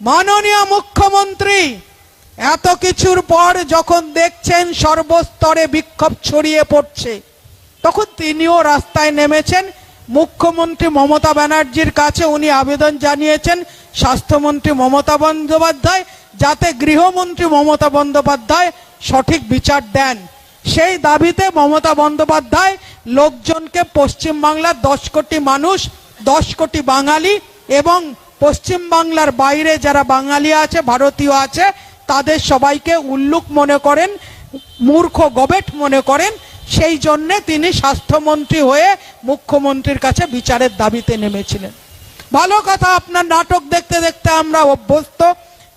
মাননীয় মুখ্যমন্ত্রী, এত কিছুর পর যখন দেখছেন সর্বস্তরে বিক্ষোভ ছড়িয়ে পড়ছে, তখন তিনিও রাস্তায় নেমেছেন। মুখ্যমন্ত্রী মমতা ব্যানার্জির কাছে উনি আবেদন জানিয়েছেন, স্বাস্থ্যমন্ত্রী মমতা বন্দ্যোপাধ্যায়, যাতে গৃহমন্ত্রী মমতা বন্দ্যোপাধ্যায় সঠিক বিচার দেন। সেই দাবিতে মমতা বন্দ্যোপাধ্যায় লোকজনকে পশ্চিমবাংলার দশ কোটি মানুষ, দশ কোটি বাঙালি এবং পশ্চিম বাংলার বাইরে যারা বাঙালি আছে, ভারতীয় আছে, তাদের সবাইকে উল্লুক মনে করেন, মূর্খ গবেট মনে করেন। সেই জন্যে তিনি স্বাস্থ্যমন্ত্রী হয়ে মুখ্যমন্ত্রীর কাছে বিচারের দাবিতে নেমেছিলেন। ভালো কথা, আপনার নাটক দেখতে দেখতে আমরা অভ্যস্ত।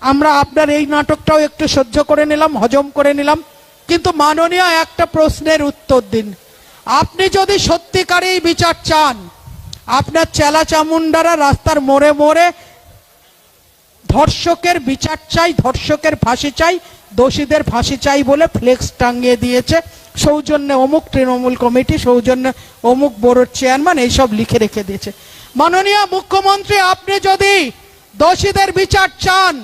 আমরা আপনার এই নাটকটাও একটু সহ্য করে নিলাম, হজম করে নিলাম। কিন্তু মাননীয় একটা প্রশ্নের উত্তর দিন। আপনি যদি সত্যিকারেই বিচার চান আপনার চেলা চামুন্ডারা রাস্তার মোড়ে মোড়ে ধর্ষকের বিচার চাই, ধর্ষকের ফাঁসি চাই, দোষীদের ফাঁসি চাই বলে ফ্লেক্স টাঙ্গিয়ে দিয়েছে। সৌজন্যে অমুক তৃণমূল কমিটি, সৌজন্যে অমুক বোর্ডের চেয়ারম্যান এইসব লিখে রেখে দিয়েছে। মাননীয় মুখ্যমন্ত্রী, আপনি যদি দোষীদের বিচার চান,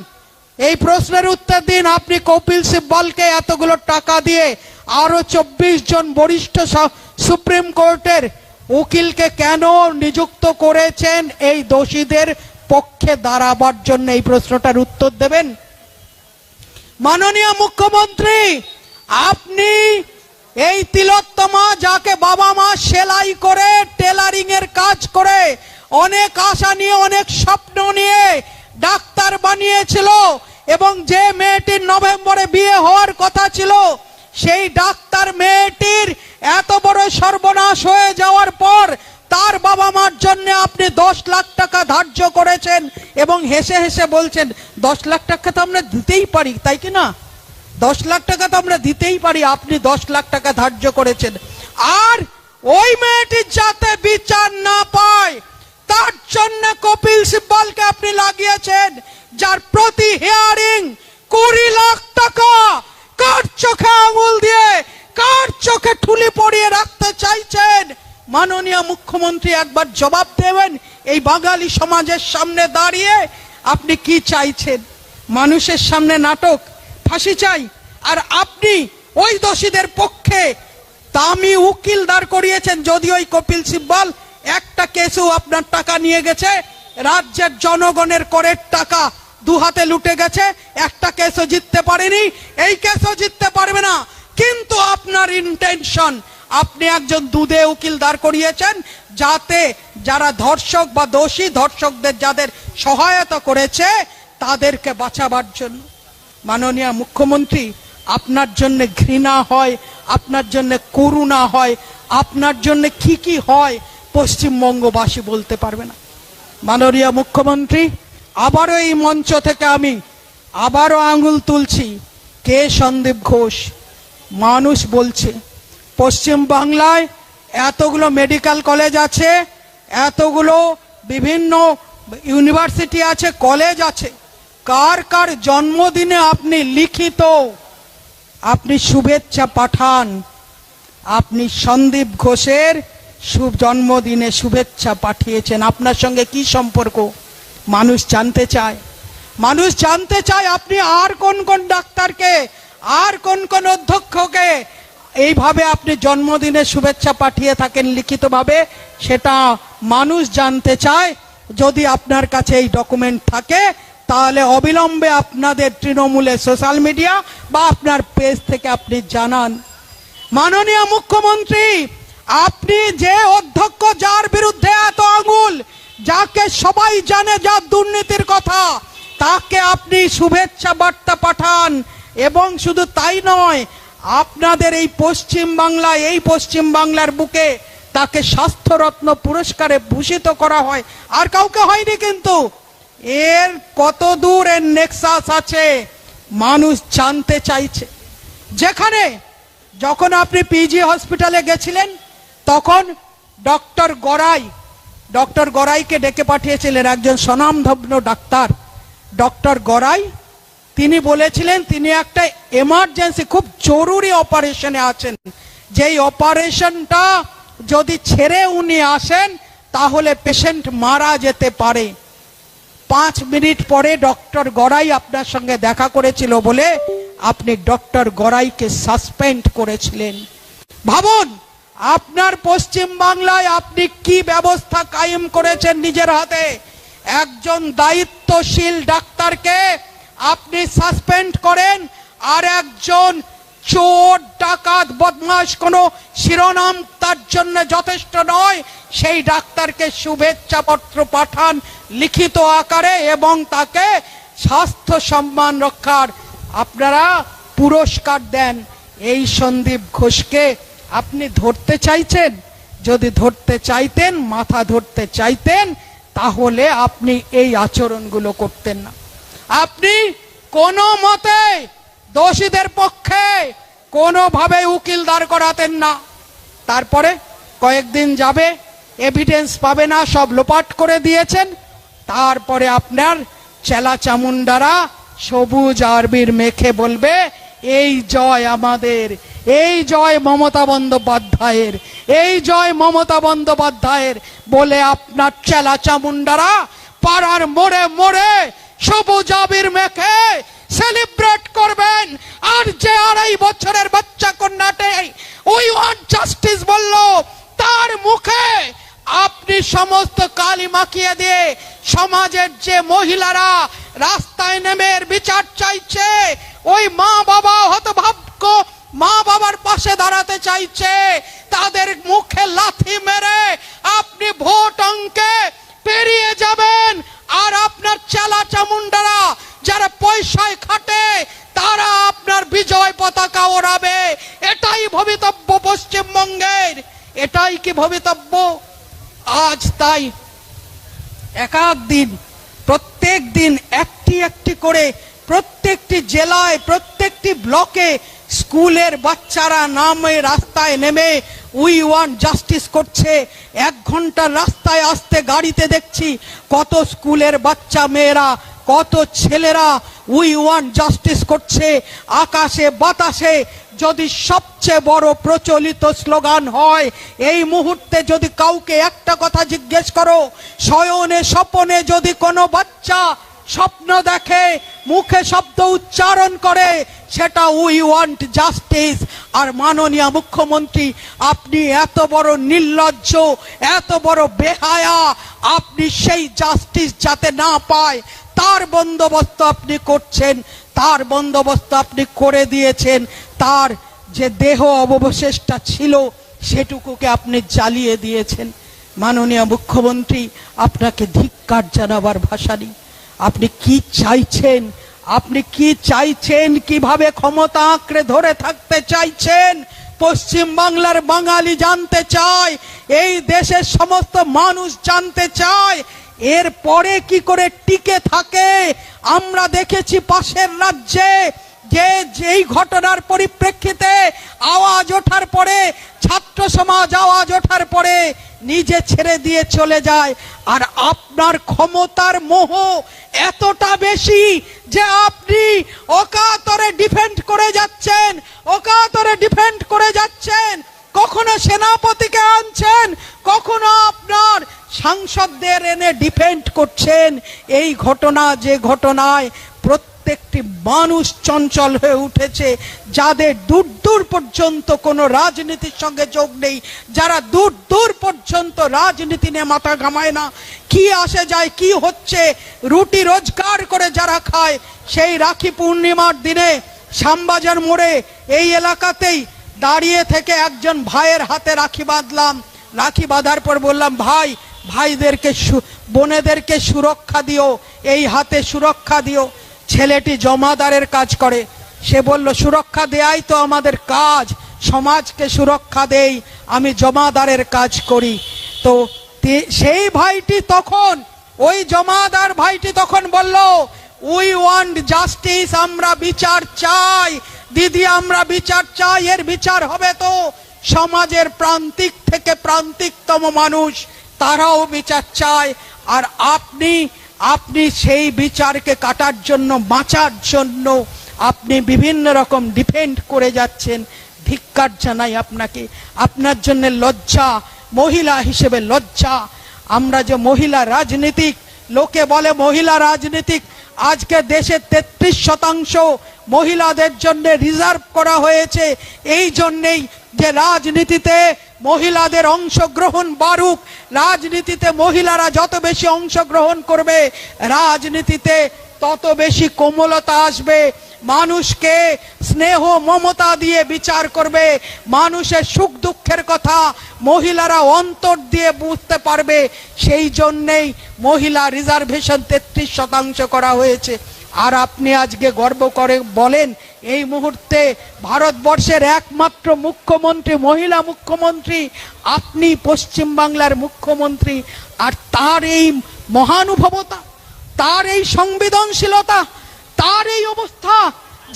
এই প্রশ্নের উত্তর দিন। আপনি কপিল সিব্বলকে এতগুলো টাকা দিয়ে আরও চব্বিশ জন বরিষ্ঠ সুপ্রিম কোর্টের উকিলকে কেন নিযুক্ত করেছেন এই দোষীদের পক্ষে দাঁড়াবার জন্য এই প্রশ্নটার উত্তর দেবেন? মাননীয় মুখ্যমন্ত্রী, আপনি এই তিলোত্তমা যাকে বাবা মা সেলাই করে টেলারিং এর কাজ করে অনেক আশা নিয়ে, অনেক স্বপ্ন নিয়ে ডাক্তার বানিয়েছিল এবং যে মেয়েটির নভেম্বরে বিয়ে হওয়ার কথা ছিল সেই ডাক্তার মেয়েটির এত বড় সর্বনাশ হয়ে যাওয়ার পর তার বাবা মার জন্য আপনি দশ লাখ টাকা ধার্য করেছেন এবং হেসে হেসে বলছেন, দশ লাখ টাকা তো আমরা দিতেই পারি, তাই কি না? দশ লাখ টাকা তো আমরা দিতেই পারি, আপনি দশ লাখ টাকা ধার্য করেছেন। আর ওই মেয়েটি যাতে বিচার না পায়, তার জন্য কপিল সিব্বলকে আপনি লাগিয়েছেন, যার প্রতি হিয়ারিং কুড়ি লাখ টাকা। চোখে আঙুল দিয়ে কার চোখে ঠুলি পড়িয়ে রাখতে চাইছেন? মাননীয় মুখ্যমন্ত্রী একবার জবাব দেবেন, এই বাঙালি সমাজের সামনে দাঁড়িয়ে আপনি কি চাইছেন? মানুষের সামনে নাটক, ফাঁসি চাই, আর আপনি ওই দোষীদের পক্ষে দামি উকিল দাঁড় করিয়েছেন, যদি ওই কপিল সিব্বল একটা কেসও আপনার টাকা নিয়ে গেছে, রাজ্যের জনগণের করের টাকা দু হাতে লুটে গেছে, একটা কেসও জিততে পারেনি, এই কেসও জিততে পারবে না। কিন্তু আপনার ইন্টেনশন আপনি একজন দুধে উকিল দাঁড় করিয়েছেন, যাতে যারা ধর্ষক বা দোষী ধর্ষকদের যাদের সহায়তা করেছে, তাদেরকে বাঁচাবার জন্য। মাননীয় মুখ্যমন্ত্রী, আপনার জন্য ঘৃণা হয়, আপনার জন্য করুণা হয়, আপনার জন্য কি কি হয়, পশ্চিমবঙ্গবাসী বলতে পারবে না। মাননীয় মুখ্যমন্ত্রী আবারও এই মঞ্চ থেকে আমি আবারও আঙুল তুলছি। কে সন্দীপ ঘোষ? মানুষ বলছে, পশ্চিম বাংলায় এতগুলো মেডিকেল কলেজ আছে, এতগুলো বিভিন্ন ইউনিভার্সিটি আছে, কলেজ আছে। কার কার জন্মদিনে আপনি লিখিত আপনি শুভেচ্ছা পাঠান? আপনি সন্দীপ ঘোষের শুভ জন্মদিনে শুভেচ্ছা পাঠিয়েছেন। আপনার সঙ্গে কি সম্পর্ক? মানুষ জানতে চায়। মানুষ জানতে চায় আপনি আর কোন কোন ডাক্তারকে, আর কোন কোন অধ্যক্ষকে এইভাবে আপনি জন্মদিনের শুভেচ্ছা পাঠিয়ে থাকেন লিখিতভাবে, সেটা মানুষ জানতে চায়। যদি আপনার কাছে এই ডকুমেন্ট থাকে, তাহলে অবিলম্বে আপনাদের তৃণমূলের সোশ্যাল মিডিয়া বা আপনার পেজ থেকে আপনি জানান। মাননীয় মুখ্যমন্ত্রী, আপনি যে অধ্যক্ষ যার বিরুদ্ধে সবাই জানে যার দুর্নীতির কথা। তাকে আপনি শুভেচ্ছা বার্তা পাঠান। এবং শুধু তাই নয়, আপনাদের এই পশ্চিম বাংলায় এই পশ্চিম বাংলার বুকে তাকে স্বাস্থ্যরত্ন পুরস্কারে ভূষিত করা হয়। আর কাউকে হয়নি কিন্তু। এর কত দূর এর নেক্সাস আছে, মানুষ জানতে চাইছে। যেখানে যখন আপনি পিজি হসপিটালে গেছিলেন, তখন ডক্টর গড়াই ডক্টর গড়াইকে ডেকে পাঠিয়েছিলেন একজন স্বনামধন্য ডাক্তার। ডক্টর গড়াই, তিনি বলেছিলেন, তিনি একটা এমার্জেন্সি খুব জরুরি অপারেশনে আছেন। যেই অপারেশনটা যদি ছেড়ে উনি আসেন, তাহলে পেশেন্ট মারা যেতে পারে। পাঁচ মিনিট পরে ডক্টর গড়াই আপনার সঙ্গে দেখা করেছিল বলে আপনি ডক্টর গড়াইকে সাসপেন্ড করেছিলেন। ভাবুন আপনার পশ্চিম বাংলায় আপনি কি ব্যবস্থা কায়েম করেছেন নিজের হাতে? একজন দায়িত্বশীল ডাক্তারকে আপনি সাসপেন্ড করেন আর একজন চোর, ডাকাত বদমাস কোনো শিরোনাম তার জন্য যথেষ্ট নয়। সেই ডাক্তারকে শুভেচ্ছা পত্র পাঠান লিখিত আকারে এবং তাকে স্বাস্থ্য সম্মান রক্ষার আপনারা পুরস্কার দেন। এই সন্দীপ ঘোষকে আপনি ধরতে চাইছেন, যদি ধরতে চাইতেন, মাথা ধরতে চাইতেন, তাহলে আপনি এই আচরণগুলো করতেন না। আপনি কোনো মতে দোষীদের পক্ষে কোনোভাবে উকিল দাঁড় করাতেন না। তারপরে কয়েকদিন যাবে এভিডেন্স পাবে না, সব লোপাট করে দিয়েছেন। তারপরে আপনার চেলা চামুন্ডারা সবুজ আরবির মেখে বলবে এই জয় আমাদের, এই জয় মমতা বন্দ্যোপাধ্যায়ের, এই জয় মমতা বন্দ্যোপাধ্যায়ের। বলে আপনার চেলা চামুন্ডারা পাড়ার মোড়ে মোড়ে সবুজ আবির মেখে সেলিব্রেট করবেন। আর যে আড়াই বছরের বাচ্চা কন্যাটে উই ওয়ান্ট জাস্টিস বলল, তার মুখে আপনি সমস্ত কালি মাখিয়ে দিয়ে সমাজের যে মহিলারা রাস্তায় নেমে এর বিচার চাইছে ওই মা বাবা হতভাগ্য মা বাবার পাশে দাঁড়াতে চাইছে। তাদের মুখে লাথি মেরে আপনি ভোট অঙ্কে পেরিয়ে যাবেন। আর আপনার চেলা চামুন্ডারা যারা পয়সায় খাটে, তারা আপনার বিজয় পতাকা ওড়াবে। এটাই ভবিতব্য পশ্চিমবঙ্গের। এটাই কি ভবিতব্য? আজ তাই। এক এক দিন প্রত্যেক দিন একটি একটি করে প্রত্যেকটি জেলায়, প্রত্যেকটি ব্লকে স্কুলের বাচ্চারা নামে, রাস্তায় নেমে উই ওয়ান জাস্টিস করছে। এক ঘণ্টার রাস্তায় আসতে গাড়িতে দেখছি কত স্কুলের বাচ্চা মেয়েরা, কত ছেলেরা উই ওয়ান জাস্টিস করছে। আকাশে, বাতাসে যদি সবচেয়ে বড় প্রচলিত স্লোগান হয়, এই মুহূর্তে যদি কাউকে একটা কথা জিজ্ঞেস করো, শয়নে, স্বপনে যদি কোনো বাচ্চা স্বপ্ন দেখে, মুখে শব্দ উচ্চারণ করে, সেটা উই ওয়ান্ট জাস্টিস আর মাননীয় মুখ্যমন্ত্রী, আপনি এত বড় নির্লজ্জ, এত বড় বেহায়া, আপনি সেই জাস্টিস যাতে না পায়, তার বন্দোবস্ত আপনি করছেন, তার বন্দোবস্ত আপনি করে দিয়েছেন, তার যে দেহ অবশেষটা ছিল, সেটুকুকে আপনি জ্বালিয়ে দিয়েছেন। মাননীয় মুখ্যমন্ত্রী, আপনাকে ধিক্কার জানাবার ভাষা নেই। আপনি কি চাইছেন? আপনি কি চাইছেন কীভাবে ক্ষমতা আঁকড়ে ধরে থাকতে চাইছেন? পশ্চিম বাংলার বাঙালি জানতে চায়, এই দেশের সমস্ত মানুষ জানতে চায়, এর পরে কি করে টিকে থাকে? আমরা দেখেছি পাশের রাজ্যে যে যেই ঘটনার পরিপ্রেক্ষিতে আওয়াজ ওঠার পরে, ছাত্র সমাজ আওয়াজ ওঠার পরে নিজে ছেড়ে দিয়ে চলে যায়। আর আপনার ক্ষমতার মোহ এতটা বেশি যে আপনি অকাতরে ডিফেন্ড করে যাচ্ছেন, অকাতরে ডিফেন্ড করে যাচ্ছেন। কখনো সেনাপতিকে আনছেন, কখনো আপনার সাংসদদের এনে ডিফেন্ড করছেন। এই ঘটনা যে ঘটনায় প্রত্যেকটি মানুষ চঞ্চল হয়ে উঠেছে, যাদের দূর দূর পর্যন্ত কোনো রাজনীতির সঙ্গে যোগ নেই, যারা দূর দূর পর্যন্ত রাজনীতি নিয়ে মাথা ঘামায় না। কি আসে যায়, কি হচ্ছে, রুটি রোজগার করে যারা খায়, সেই রাখি পূর্ণিমার দিনে শ্যামবাজার মোড়ে এই এলাকাতেই দাঁড়িয়ে থেকে একজন ভাইয়ের হাতে রাখি বাঁধলাম। রাখি বাঁধার পর বললাম, ভাই, ভাইদেরকে বোনেদেরকে সুরক্ষা দিও, এই হাতে সুরক্ষা দিও। ছেলেটি জমাদারের কাজ করে। সে বলল, সুরক্ষা দেয়াই তো আমাদের কাজ। সমাজকে সুরক্ষা দেই, আমি জমাদারের কাজ করি। তো সেই ভাইটি তখন, ওই জমাদার ভাইটি তখন বলল, উই ওয়ান্ট জাস্টিস, আমরা বিচার চাই। দিদি, আমরা বিচার চাই, এর বিচার হবে তো। সমাজের প্রান্তিক থেকে প্রান্তিকতম মানুষ, তারাও বিচার চায়। আর আপনি আপনি সেই বিচারকে কাটার জন্য, বাঁচার জন্য আপনি বিভিন্ন রকম ডিফেন্ড করে যাচ্ছেন। ধিক্কার জানাই আপনাকে। আপনার জন্য লজ্জা, মহিলা হিসেবে লজ্জা। আমরা যে মহিলা রাজনীতিক, লোকে বলে মহিলা রাজনীতিক আজকে দেশে তেত্রিশ শতাংশ মহিলাদের জন্য রিজার্ভ করা হয়েছে। এই জন্যেই যে রাজনীতিতে মহিলাদের অংশগ্রহণ বাড়ুক, রাজনীতিতে মহিলারা যত বেশি অংশগ্রহণ করবে, রাজনীতিতে তত বেশি কোমলতা আসবে। মানুষকে স্নেহ, মমতা দিয়ে বিচার করবে। মানুষের সুখ দুঃখের কথা মহিলারা অন্তর দিয়ে বুঝতে পারবে। সেই জন্যেই মহিলা রিজার্ভেশন তেত্রিশ শতাংশ করা হয়েছে। আর আপনি আজকে গর্ব করে বলেন, এই মুহূর্তে ভারতবর্ষের একমাত্র মুখ্যমন্ত্রী, মহিলা মুখ্যমন্ত্রী, আপনি পশ্চিমবাংলার মুখ্যমন্ত্রী। আর তার এই মহানুভবতা, তার এই সংবেদনশীলতা তার এই অবস্থা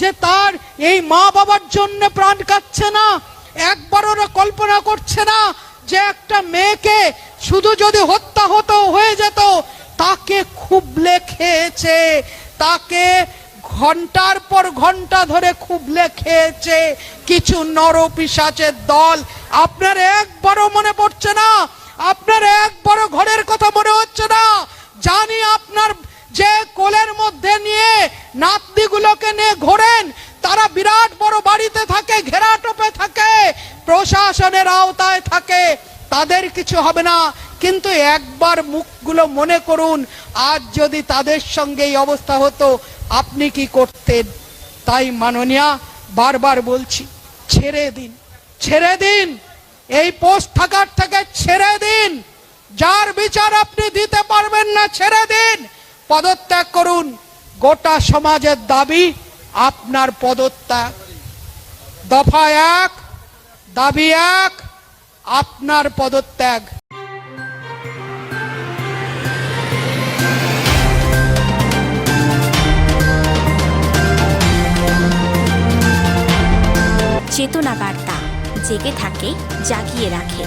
যে তার এই মা বাবার জন্য প্রাণ কাচ্ছে না একবার ওরা কল্পনা করছে না যে একটা মেয়েকে শুধু যদি হত্যা হতো, হয়ে যেত, তাকে খুবলে খেয়েছে, তাকে ঘণ্টার পর ঘণ্টা ধরে খুবলে খেয়েছে। কিছু নরপিসাচের দল আপনার একবারও মনে পড়ছে না, আপনার একবারও ঘরের কথা মনে হচ্ছে না। জানি আপনার যে কোলের মধ্যে নিয়ে নাতনিগুলোকে নিয়ে ঘোরেন, তারা বিরাট বড় বাড়িতে থাকে ঘেরাটোপে থাকে, প্রশাসনের আওতায় থাকে। তাদের কিছু হবে না। কিন্তু একবার মুখগুলো মনে করুন, আজ যদি তাদের সঙ্গে এই অবস্থা হতো, আপনি কি করতেন? তাই মাননীয়া, বারবার বলছি, ছেড়ে দিন ছেড়ে দিন। এই পোস্ট থাকার থেকে ছেড়ে দিন। যার বিচার আপনি দিতে পারবেন না, ছেড়ে দিন। পদত্যাগ করুন। গোটা সমাজের দাবি আপনার পদত্যাগ। দফা এক, দাবি এক, আপনার পদত্যাগ। চেতনা বার্তা জেগে থাকে, জাগিয়ে রাখে।